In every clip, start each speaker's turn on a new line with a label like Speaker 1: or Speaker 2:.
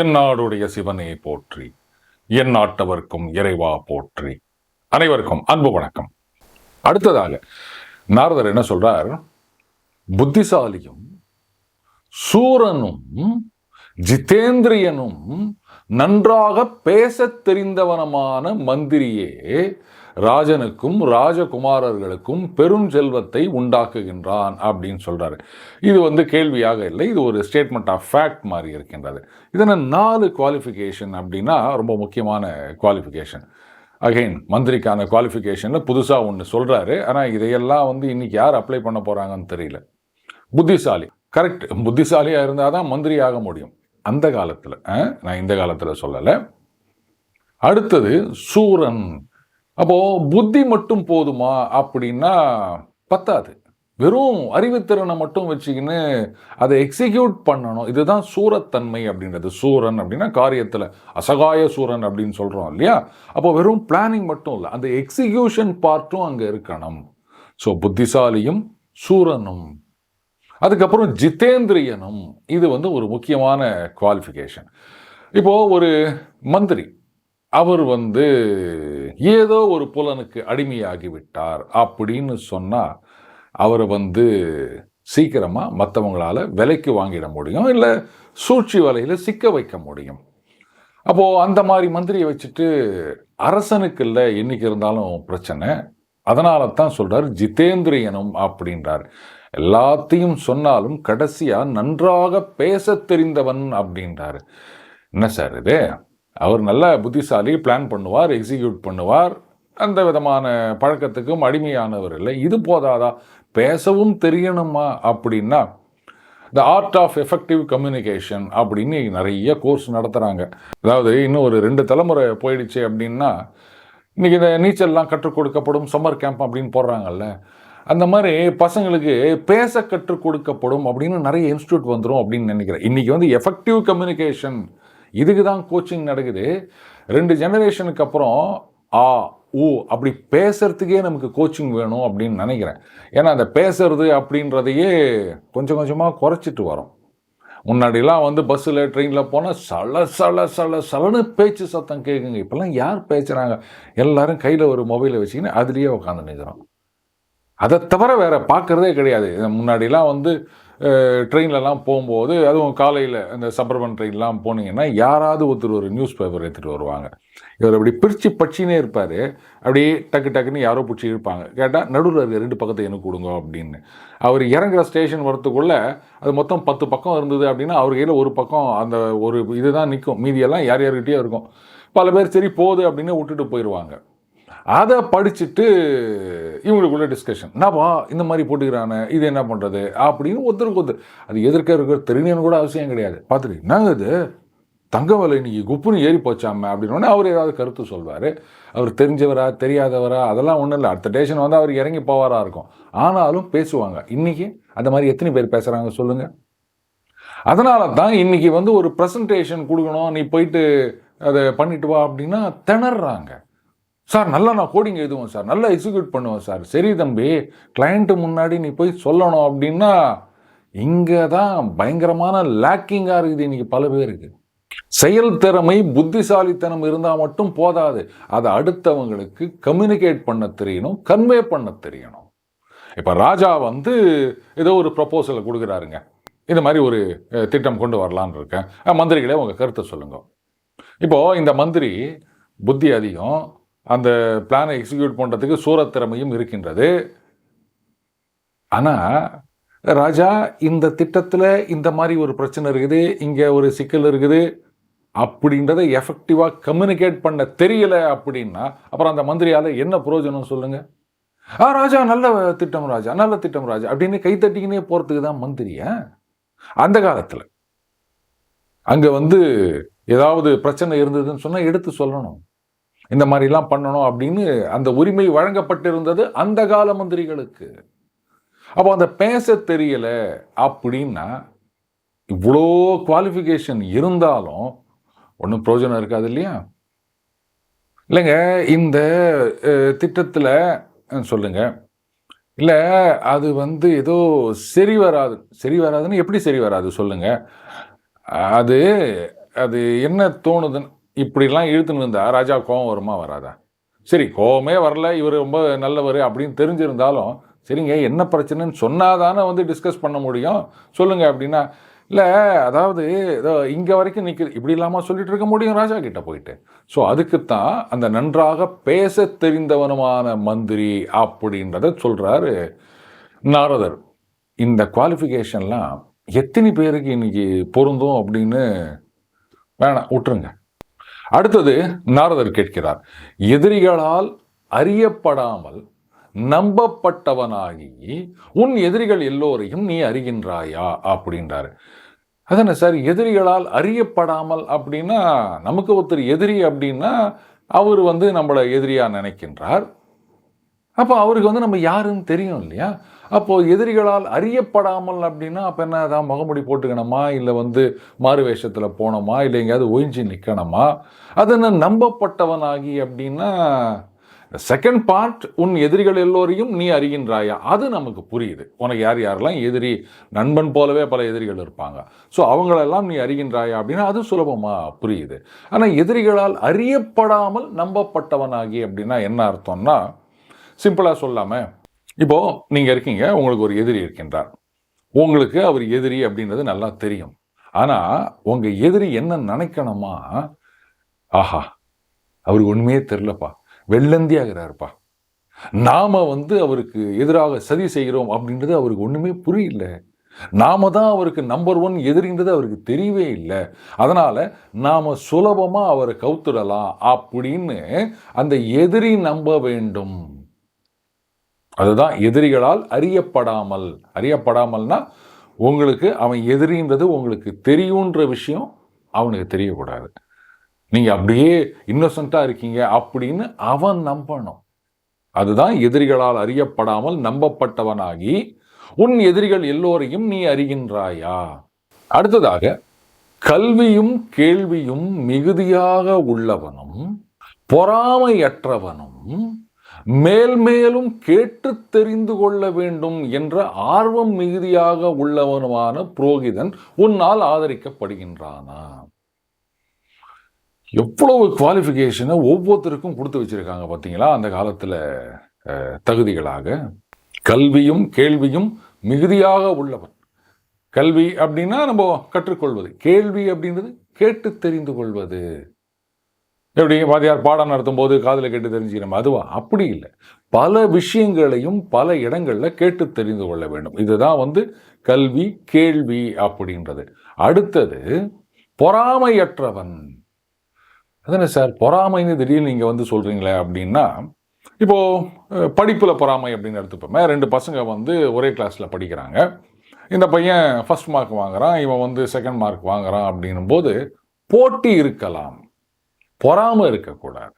Speaker 1: தென்னாடுடைய சிவனே போற்றி. என் நாட்டவர்க்கும் இறைவா போற்றி. அனைவருக்கும் அன்பு வணக்கம். அடுத்ததாக நாரதர் என்ன சொல்றார்? புத்திசாலியும் சூரனும் ஜிதேந்திரியனும் நன்றாக பேசத் தெரிந்தவனமான மந்திரியே ராஜனுக்கும் ராஜகுமாரர்களுக்கும் பெரும் செல்வத்தை உண்டாக்குகின்றான் அப்படின்னு சொல்கிறாரு இது வந்து கேள்வியாக இல்லை. இது ஒரு ஸ்டேட்மெண்ட் ஆஃப் ஃபேக்ட் மாதிரி இருக்கின்றது. இதனால் நாலு குவாலிஃபிகேஷன் அப்படின்னா ரொம்ப முக்கியமான குவாலிஃபிகேஷன் அகைன் மந்திரிக்கான குவாலிஃபிகேஷனில் புதுசாக ஒன்று சொல்கிறாரு ஆனால் இதையெல்லாம் வந்து இன்றைக்கி யார் அப்ளை பண்ண போகிறாங்கன்னு தெரியல. புத்திசாலி. கரெக்ட் புத்திசாலியாக இருந்தால் தான் மந்திரி ஆக முடியும். அந்த காலத்தில் நான் இந்த காலத்தில் சொல்லலை. அடுத்தது சூரன். அப்போது புத்தி மட்டும் போதுமா அப்படின்னா பத்தாது. வெறும் அறிவுத்திறனை மட்டும் வச்சுக்கின்னு அதை எக்ஸிக்யூட் பண்ணணும். இதுதான் சூரத்தன்மை அப்படின்றது. சூரன் அப்படின்னா காரியத்தில் அசகாய சூரன் அப்படின்னு சொல்கிறோம் இல்லையா? அப்போ வெறும் பிளானிங் மட்டும் இல்லை அந்த எக்ஸிக்யூஷன் பார்ட்டும் அங்கே இருக்கணும். ஸோ புத்திசாலியும் சூரனும். அதுக்கப்புறம் ஜிதேந்திரியனும் இது வந்து ஒரு முக்கியமான குவாலிஃபிகேஷன் இப்போது ஒரு மந்திரி. அவர் வந்து ஏதோ ஒரு புலனுக்கு அடிமையாகிவிட்டார் அப்படின்னு சொன்னால் அவரை வந்து சீக்கிரமாக மற்றவங்களால விலைக்கு வாங்கிட முடியும் இல்லை சூழ்ச்சி வலையில் சிக்க வைக்க முடியும். அப்போது அந்த மாதிரி மந்திரியை வச்சுட்டு அரசனுக்கு இல்லை என்னைக்கு இருந்தாலும் பிரச்சனை. அதனால தான் சொல்கிறார் ஜிதேந்திரியனும் அப்படின்றார். எல்லாத்தையும் சொன்னாலும் கடைசியாக நன்றாக பேச தெரிந்தவன் அப்படின்றாரு. என்ன சார் இது? அவர் நல்ல புத்திசாலி பிளான் பண்ணுவார் எக்ஸிக்யூட் பண்ணுவார். அந்த விதமான பழக்கத்துக்கும் அடிமையானவர் இல்லை. இது போதாதா? பேசவும் தெரியணுமா? அப்படின்னா the art of effective communication அப்படின்னு நிறைய கோர்ஸ் நடத்துகிறாங்க அதாவது இன்னும் ஒரு ரெண்டு தலைமுறை போயிடுச்சு அப்படின்னா இன்றைக்கி இந்த நீச்சல்லாம் கற்றுக் கொடுக்கப்படும் சம்மர் கேம்ப் அப்படின்னு போடுறாங்கல்ல. அந்த மாதிரி பசங்களுக்கு பேச கற்றுக் கொடுக்கப்படும் அப்படின்னு நிறைய இன்ஸ்டியூட் வந்துடும் அப்படின்னு நினைக்கிறேன். இன்றைக்கி வந்து எஃபெக்டிவ் கம்யூனிகேஷன் இதுக்கு தான் கோச்சிங் நடக்குது. ரெண்டு ஜெனரேஷனுக்கு அப்புறம் ஆ ஊ அப்படி பேசுகிறதுக்கே நமக்கு கோச்சிங் வேணும் அப்படின்னு நினைக்கிறேன். ஏன்னா அந்த பேசுறது அப்படின்றதையே கொஞ்சம் கொஞ்சமாக குறைச்சிட்டு வரோம். முன்னாடிலாம் வந்து பஸ்ஸில் ட்ரெயினில் போனால் சல சல சல சலன்னு பேச்சு சத்தம் கேட்குங்க இப்போல்லாம் யார் பேசுகிறாங்க எல்லாரும் கையில் ஒரு மொபைலை வச்சுக்கின்னு அதுலேயே உட்காந்து நிற்கிறோம் அதை தவிர வேறு பார்க்குறதே கிடையாது. முன்னாடிலாம் வந்து ட்ரெயின்லலாம் போகும்போது அதுவும் காலையில் அந்த சபர்பன் ட்ரெயின்லாம் போனீங்கன்னா யாராவது ஒருத்தர் ஒரு நியூஸ் பேப்பர் எடுத்துகிட்டு வருவாங்க. இவர் அப்படி பிரித்து பச்சினே இருப்பார். அப்படியே டக்கு டக்குன்னு யாரோ பிடிச்சி இருப்பாங்க கேட்டால் நடுவில் இருக்க ரெண்டு பக்கத்தை எனக்கு கொடுங்க அப்படின்னு. அவர் இறங்குற ஸ்டேஷன் வரத்துக்குள்ளே அது மொத்தம் பத்து பக்கம் இருந்தது அப்படின்னா அவர் கையில் ஒரு பக்கம் அந்த ஒரு இதுதான் நிற்கும் மீதியெல்லாம் யார் யார்கிட்டயே இருக்கும். பல பேர் சரி போகுது அப்படின்னு விட்டுட்டு போயிடுவாங்க அதை படிச்சுட்டு இவங்களுக்குள்ள டிஸ்கஷன் என்னப்பா இந்த மாதிரி போட்டுக்கிறானே இது என்ன பண்ணுறது அப்படின்னு ஒருத்தருக்கு ஒருத்தர். அது எதிர்க்க இருக்கிற தெரியணும்னு கூட அவசியம் கிடையாது. பார்த்துட்டு என்னங்க இது? தங்க விலை இன்னைக்கு குப்புன்னு ஏறி போச்சாம அப்படின்னோடனே அவர் ஏதாவது கருத்து சொல்வார். அவர் தெரிஞ்சவரா தெரியாதவரா அதெல்லாம் ஒன்றும் இல்லை. அடுத்த டேஷன் வந்து அவர் இறங்கி போவாராக இருக்கும். ஆனாலும் பேசுவாங்க. இன்றைக்கி அந்த மாதிரி எத்தனை பேர் பேசுகிறாங்க சொல்லுங்கள் அதனால தான் இன்றைக்கி வந்து ஒரு ப்ரெசன்டேஷன் கொடுக்கணும். நீ போயிட்டு அதை பண்ணிட்டு வா அப்படின்னா திணறாங்க. சார் நல்லா நான் கோடிங் எழுதுவேன் சார். நல்லா எக்ஸிக்யூட் பண்ணுவேன் சார். சரி தம்பி கிளைண்ட்டு முன்னாடி நீ போய் சொல்லணும் அப்படின்னா இங்கே தான் பயங்கரமான லேக்கிங்காக இருக்குது இன்றைக்கி பல பேருக்கு. செயல் திறமை புத்திசாலித்தனம் இருந்தால் மட்டும் போதாது. அதை அடுத்தவங்களுக்கு கம்யூனிகேட் பண்ண தெரியணும் கன்வே பண்ண தெரியணும். இப்போ ராஜா வந்து ஏதோ ஒரு ப்ரப்போசலை கொடுக்குறாருங்க. இந்த மாதிரி ஒரு திட்டம் கொண்டு வரலான் இருக்கேன். மந்திரிகளே உங்கள் கருத்தை சொல்லுங்க. இப்போது இந்த மந்திரி புத்தி அதிகம் அந்த பிளானை எக்ஸிக்யூட் பண்ணுறதுக்கு சூரத்திறமையும் இருக்கின்றது. ஆனால் ராஜா இந்த திட்டத்தில் இந்த மாதிரி ஒரு பிரச்சனை இருக்குது இங்கே ஒரு சிக்கல் இருக்குது அப்படின்றத எஃபெக்டிவாக கம்யூனிகேட் பண்ண தெரியலை அப்படின்னா அப்புறம் அந்த மந்திரியால் என்ன பிரயோஜனம் சொல்லுங்கள் ஆ ராஜா நல்ல திட்டம் ராஜா நல்ல திட்டம் ராஜா அப்படின்னு கைத்தட்டிக்கினே போகிறதுக்கு தான் மந்திரியா? அந்த காலத்தில். அங்கே வந்து ஏதாவது பிரச்சனை இருந்ததுன்னு சொன்னால் எடுத்து சொல்லணும். இந்த மாதிரிலாம் பண்ணணும் அப்படின்னு அந்த உரிமை வழங்கப்பட்டிருந்தது அந்த கால மந்திரிகளுக்கு. அப்போ அந்த பேச தெரியல அப்படின்னா இவ்வளோ குவாலிஃபிகேஷன் இருந்தாலும் ஒன்றும் பிரயோஜனம் இருக்காது இல்லையா? இல்லைங்க இந்த திட்டத்தில் சொல்லுங்க. இல்லை அது வந்து ஏதோ சரி வராது. சரி வராதுன்னு எப்படி சரி வராது சொல்லுங்க? அது அது என்ன தோணுதுன்னு இப்படிலாம் இழுத்துன்னு இருந்தால் ராஜா கோவம் வருமா வராதா? சரி கோவமே வரல இவர் ரொம்ப நல்லவர் அப்படின்னு தெரிஞ்சிருந்தாலும் சரிங்க என்ன பிரச்சனைன்னு சொன்னாதானே வந்து டிஸ்கஸ் பண்ண முடியும். சொல்லுங்கள் அப்படின்னா இல்லை அதாவது ஏதோ இங்கே வரைக்கும் நிற்கிது இப்படி இல்லாமல் சொல்லிட்டு இருக்க முடியும் ராஜா கிட்ட போயிட்டு. ஸோ அதுக்குத்தான் அந்த நன்றாக பேச தெரிந்தவனுமான மந்திரி அப்படின்றத சொல்கிறாரு நாரதர். இந்த குவாலிஃபிகேஷன்லாம் எத்தனை பேருக்கு இன்னைக்கு பொருந்தும் அப்படின்னு வேணாம் விட்டுருங்க. அடுத்தது நாரதர் கேட்கிறார் எதிரிகளால் அறியப்படாமல் நம்பப்பட்டவனாகி உன் எதிரிகள் எல்லோரையும் நீ அறிகின்றாயா? அப்படின்றாரு. அதானே சார் எதிரிகளால் அறியப்படாமல் அப்படின்னா நமக்கு ஒருத்தர் எதிரி அப்படின்னா அவர் வந்து நம்மளை எதிரியா நினைக்கின்றார். அப்போ அவருக்கு வந்து நம்ம யாருன்னு தெரியும் இல்லையா? அப்போது எதிரிகளால் அறியப்படாமல் அப்படின்னா அப்போ என்ன அதான் முகமுடி போட்டுக்கணுமா? இல்லை வந்து மாறு வேஷத்தில் போனோமா இல்லை எங்கேயாவது ஒழிஞ்சு நிற்கணுமா அது என்ன நம்பப்பட்டவனாகி அப்படின்னா செகண்ட் பார்ட் உன் எதிரிகள் எல்லோரையும் நீ அறிகின்றாயா? அது நமக்கு புரியுது. உனக்கு யார் யாரெல்லாம் எதிரி நண்பன் போலவே பல எதிரிகள் இருப்பாங்க. ஸோ அவங்களெல்லாம் நீ அறிகின்றாயா அப்படின்னா அது சுலபமாக புரியுது. ஆனால் எதிரிகளால் அறியப்படாமல் நம்பப்பட்டவனாகி அப்படின்னா என்ன அர்த்தம்னா சிம்பிளாக சொல்லாமல் இப்போது நீங்கள் இருக்கீங்க உங்களுக்கு ஒரு எதிரி இருக்கின்றார். உங்களுக்கு அவர் எதிரி அப்படின்றது நல்லா தெரியும். ஆனால் உங்கள் எதிரி என்ன நினைக்கணுமா? ஆஹா அவருக்கு ஒன்றுமே தெரிலப்பா வெள்ளந்தியாகிறாருப்பா. நாம் வந்து அவருக்கு எதிராக சதி செய்கிறோம் அப்படின்றது அவருக்கு ஒன்றுமே புரியல. நாம தான் அவருக்கு நம்பர் ஒன் எதிரின்றது அவருக்கு தெரியவே இல்லை. அதனால் நாம் சுலபமாக அவரை கவுத்துடலாம் அப்படின்னு அந்த எதிரி நம்ப வேண்டும். அதுதான் எதிரிகளால் அறியப்படாமல். அறியப்படாமல்னா உங்களுக்கு அவன் எதிரின்றது உங்களுக்கு தெரியுன்ற விஷயம் அவனுக்கு தெரியக்கூடாது. நீங்கள் அப்படியே இன்னோசண்ட்டாக இருக்கீங்க அப்படின்னு அவன் நம்பணும். அதுதான் எதிரிகளால் அறியப்படாமல் நம்பப்பட்டவனாகி உன் எதிரிகள் எல்லோரையும் நீ அறிகின்றாயா? அடுத்ததாக கல்வியும் கேள்வியும் மிகுதியாக உள்ளவனும் பொறாமையற்றவனும் மேல் மேலும் கேட்டு தெரிந்து கொள்ள வேண்டும் என்ற ஆர்வம் மிகுதியாக உள்ளவனுமான புரோகிதன் உன்னால் ஆதரிக்கப்படுகின்றானா? எவ்வளவு குவாலிஃபிகேஷனை ஒவ்வொருத்தருக்கும் கொடுத்து வச்சிருக்காங்க பார்த்தீங்களா? அந்த காலத்தில் தகுதிகளாக. கல்வியும் கேள்வியும் மிகுதியாக உள்ளவன். கல்வி அப்படின்னா நம்ம கற்றுக்கொள்வது. கேள்வி அப்படின்றது கேட்டு தெரிந்து கொள்வது. எப்படி வாத்தியார் பாடம் நடத்தும் போது காதில் கேட்டு தெரிஞ்சுக்கிறோம்? அதுவா? அப்படி இல்லை. பல விஷயங்களையும் பல இடங்களில் கேட்டு தெரிந்து கொள்ள வேண்டும். இதுதான் வந்து கல்வி கேள்வி அப்படின்றது. அடுத்தது பொறாமையற்றவன். அதானே சார்? பொறாமைன்னு திடீர்னு நீங்கள் வந்து சொல்கிறீங்களே அப்படின்னா இப்போது படிப்பில் பொறாமை அப்படின்னு எடுத்துப்போமே. ரெண்டு பசங்க வந்து ஒரே கிளாஸில் படிக்கிறாங்க. இந்த பையன் ஃபஸ்ட் மார்க் வாங்குகிறான் இவன் வந்து செகண்ட் மார்க் வாங்குகிறான் அப்படின்னும் போது போட்டி இருக்கலாம். பொறாமை இருக்கக்கூடாது.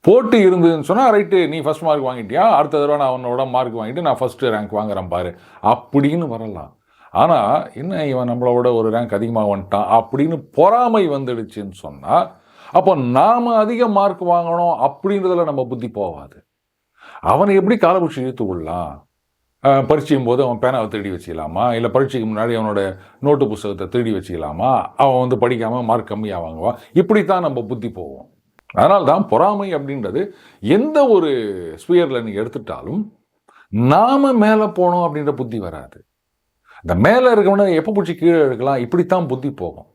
Speaker 1: போட்டி இருந்ததுன்னு சொன்னால் ரைட்டு நீ ஃபஸ்ட் மார்க் வாங்கிட்டியா? அடுத்த தடவை நான் அவனோட மார்க் வாங்கிட்டு நான் ஃபஸ்ட்டு ரேங்க் வாங்குறேன் பாரு. அப்படின்னு வரலாம். ஆனால் என்ன இவன் நம்மளோட ஒரு ரேங்க் அதிகமாக வந்துட்டான் அப்படின்னு பொறாமை வந்துடுச்சுன்னு சொன்னால் அப்போ நாம் அதிக மார்க் வாங்கணும் அப்படின்றதுல நம்ம புத்தி போகாது. அவனை எப்படி காலபுஷி இழுத்து விடலாம் பரீட்சையும் போது அவன் பேனாவை திருடி வச்சுக்கலாமா? இல்லை பரீட்சைக்கு முன்னாடி அவனோட நோட்டு புஸ்தகத்தை திருடி வச்சுக்கலாமா? அவன் வந்து படிக்காமல் மார்க் கம்மியாக வாங்குவான். இப்படித்தான் நம்ம புத்தி போவோம் அதனால் தான் பொறாமை அப்படின்றது எந்த ஒரு ஸ்பியரில் நீங்கள் எடுத்துட்டாலும் நாம் மேலே போனோம் அப்படின்ற புத்தி வராது. இந்த மேலே இருக்கவனே எப்போ பிடிச்சி கீழே எடுக்கலாம் இப்படித்தான் புத்தி போகும்.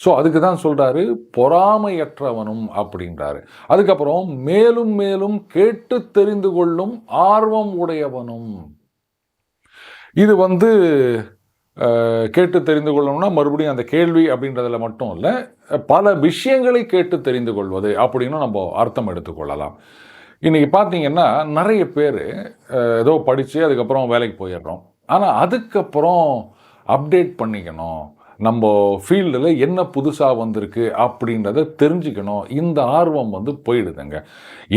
Speaker 1: ஸோ அதுக்கு தான் சொல்கிறாரு பொறாமையற்றவனும் அப்படின்றாரு. அதுக்கப்புறம் மேலும் மேலும் கேட்டு தெரிந்து கொள்ளும் ஆர்வம் உடையவனும் இது வந்து கேட்டு தெரிந்து கொள்ளணும்னா மறுபடியும் அந்த கேள்வி அப்படின்றதில் மட்டும் இல்லை பல விஷயங்களை கேட்டு தெரிந்து கொள்வது அப்படின்னு நம்ம அர்த்தம் எடுத்துக்கொள்ளலாம் இன்றைக்கி பார்த்தீங்கன்னா நிறைய பேர் ஏதோ படித்து அதுக்கப்புறம் வேலைக்கு போயிடுறோம். ஆனால் அதுக்கப்புறம் அப்டேட் பண்ணிக்கணும். நம்ம ஃபீல்டில் என்ன புதுசாக வந்திருக்கு அப்படின்றத தெரிஞ்சுக்கணும். இந்த ஆர்வம் வந்து போயிடுதுங்க.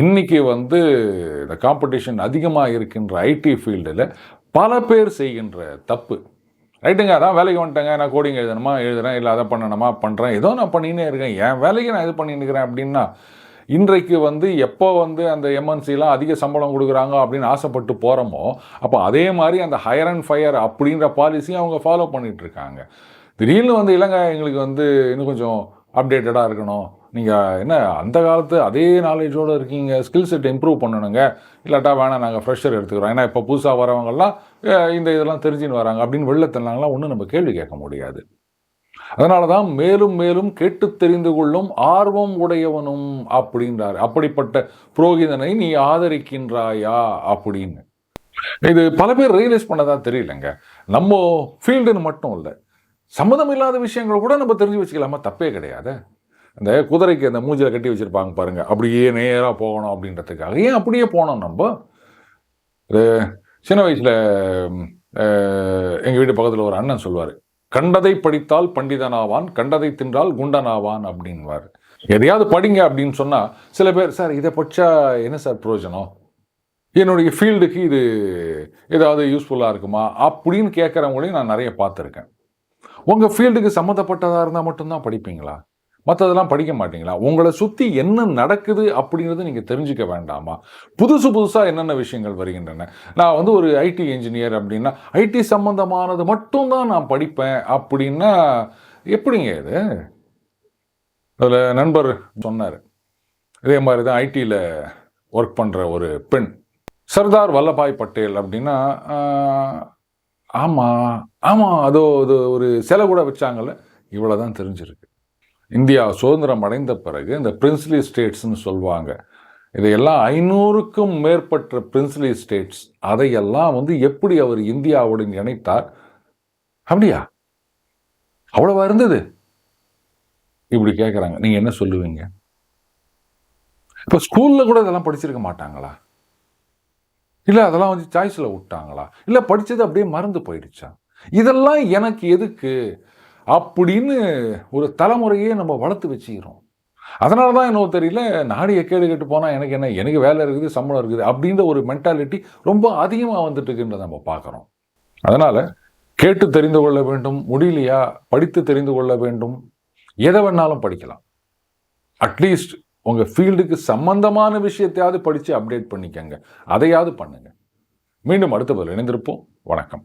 Speaker 1: இன்றைக்கி வந்து இந்த காம்படிஷன் அதிகமாக இருக்கின்ற ஐடி ஃபீல்டில் பல பேர் செய்கின்ற தப்பு. ரைட்டுங்க அதான் வேலைக்கு வந்துட்டேங்க. நான் கோடிங் எழுதணுமா? எழுதுறேன். இல்லை அதை பண்ணணுமா? பண்ணுறேன் ஏதோ நான் பண்ணினே இருக்கேன். என் வேலைக்கு நான் இது பண்ணின்னு இருக்கிறேன் அப்படின்னா இன்றைக்கு வந்து எப்போ வந்து அந்த எம்என்சிலாம் அதிக சம்பளம் கொடுக்குறாங்க அப்படின்னு ஆசைப்பட்டு போகிறோமோ அப்போ அதே மாதிரி அந்த ஹையர் அண்ட் ஃபயர் அப்படின்ற பாலிசியும் அவங்க ஃபாலோ பண்ணிகிட்ருக்காங்க திடீர்னு வந்து இல்லைங்க எங்களுக்கு வந்து இன்னும் கொஞ்சம் அப்டேட்டடாக இருக்கணும். நீங்கள் என்ன அந்த காலத்து அதே நாலேஜோடு இருக்கீங்க. ஸ்கில் செட் இம்ப்ரூவ் பண்ணணுங்க. இல்லாட்டா வேணாம் நாங்கள் ஃப்ரெஷர் எடுத்துக்கிறோம். ஏன்னா இப்போ புதுசாக வரவங்கெல்லாம் இந்த இதெல்லாம் தெரிஞ்சுன்னு வராங்க. அப்படின்னு வெளிலத்தனாங்களாம் ஒன்றும் நம்ம கேள்வி கேட்க முடியாது. அதனால தான் மேலும் மேலும் கேட்டு தெரிந்து கொள்ளும் ஆர்வம் உடையவனும் அப்படின்றார். அப்படிப்பட்ட புரோகிதனை நீ ஆதரிக்கின்றாயா அப்படின்னு. இது பல பேர் ரியலைஸ் பண்ணதா தெரியலங்க. நம்ம ஃபீல்டுன்னு மட்டும் இல்லை சம்மதம் இல்லாத விஷயங்கள் கூட நம்ம தெரிஞ்சு வச்சுக்கலாமா? தப்பே கிடையாது. அந்த குதிரைக்கு அந்த மூஞ்சில் கட்டி வச்சுருப்பாங்க பாருங்கள் அப்படியே நேராக போகணும் அப்படின்றதுக்காக. ஏன் அப்படியே போனோம் நம்ம? சின்ன வயசில் எங்கள் வீட்டு பக்கத்தில் ஒரு அண்ணன் சொல்லுவார் கண்டதை படித்தால் பண்டிதனாவான் கண்டதை தின்றால் குண்டனாவான் அப்படின்வார் எதையாவது படிங்க அப்படின்னு சொன்னால் சில பேர் சார் இதை படித்தா என்ன சார் பிரயோஜனம்? என்னுடைய ஃபீல்டுக்கு இது ஏதாவது யூஸ்ஃபுல்லாக இருக்குமா? அப்படின்னு கேட்குறவங்களையும் நான் நிறைய பார்த்துருக்கேன். உங்கள் ஃபீல்டுக்கு சம்மந்தப்பட்டதாக இருந்தால் மட்டும்தான் படிப்பீங்களா? மற்றதெல்லாம் படிக்க மாட்டீங்களா? உங்களை சுற்றி என்ன நடக்குது அப்படிங்கிறது நீங்கள் தெரிஞ்சுக்க வேண்டாமா? புதுசு புதுசாக என்னென்ன விஷயங்கள் வருகின்றன? நான் வந்து ஒரு ஐடி இன்ஜினியர் அப்படின்னா ஐடி சம்மந்தமானது மட்டும்தான் நான் படிப்பேன் அப்படின்னா எப்படிங்க இது? அதில் நண்பர் சொன்னார். இதே மாதிரி தான் ஐடியில் ஒர்க் பண்ணுற ஒரு பெண். சர்தார் வல்லபாய் பட்டேல் அப்படின்னா ஆமாம் ஆமாம் அதோ அது ஒரு சிலை கூட வச்சாங்கல்ல இவ்வளோ தான் தெரிஞ்சிருக்கு. இந்தியா சுதந்திரம் அடைந்த பிறகு இந்த பிரின்ஸ்லி ஸ்டேட்ஸ்னு சொல்லுவாங்க. இதையெல்லாம் ஐநூறுக்கும் மேற்பட்ட பிரின்ஸ்லி ஸ்டேட்ஸ் அதையெல்லாம் வந்து எப்படி அவர் இந்தியாவுடன் இணைத்தார்? அப்படியா? அவ்வளவா இருந்தது? இப்படி கேட்குறாங்க நீங்கள் என்ன சொல்லுவீங்க? இப்போ ஸ்கூலில் கூட இதெல்லாம் படிச்சிருக்க மாட்டாங்களா? இல்லை அதெல்லாம் வந்து சாய்ஸில் விட்டாங்களா? இல்லை படித்தது அப்படியே மறந்து போயிடுச்சா? இதெல்லாம் எனக்கு எதுக்கு? அப்படின்னு ஒரு தலைமுறையே நம்ம வளர்த்து வச்சுக்கிறோம். அதனால தான் என்னவோ தெரியல நாடு எக்கேடு கெட்டு போனால் எனக்கு என்ன எனக்கு வேலை இருக்குது சம்பளம் இருக்குது அப்படின்ற ஒரு மென்டாலிட்டி ரொம்ப அதிகமாக வந்துட்டு இருக்குன்றதை நம்ம பார்க்குறோம். அதனால் கேட்டு தெரிந்து கொள்ள வேண்டும் முடியலையா படித்து தெரிந்து கொள்ள வேண்டும். எதை வேணாலும் படிக்கலாம். அட்லீஸ்ட் உங்கள் ஃபீல்டுக்கு சம்பந்தமான விஷயத்தையாவது படித்து அப்டேட் பண்ணிக்கங்க. அதையாவது பண்ணுங்கள் மீண்டும் அடுத்த பதில் இணைந்திருப்போம். வணக்கம்.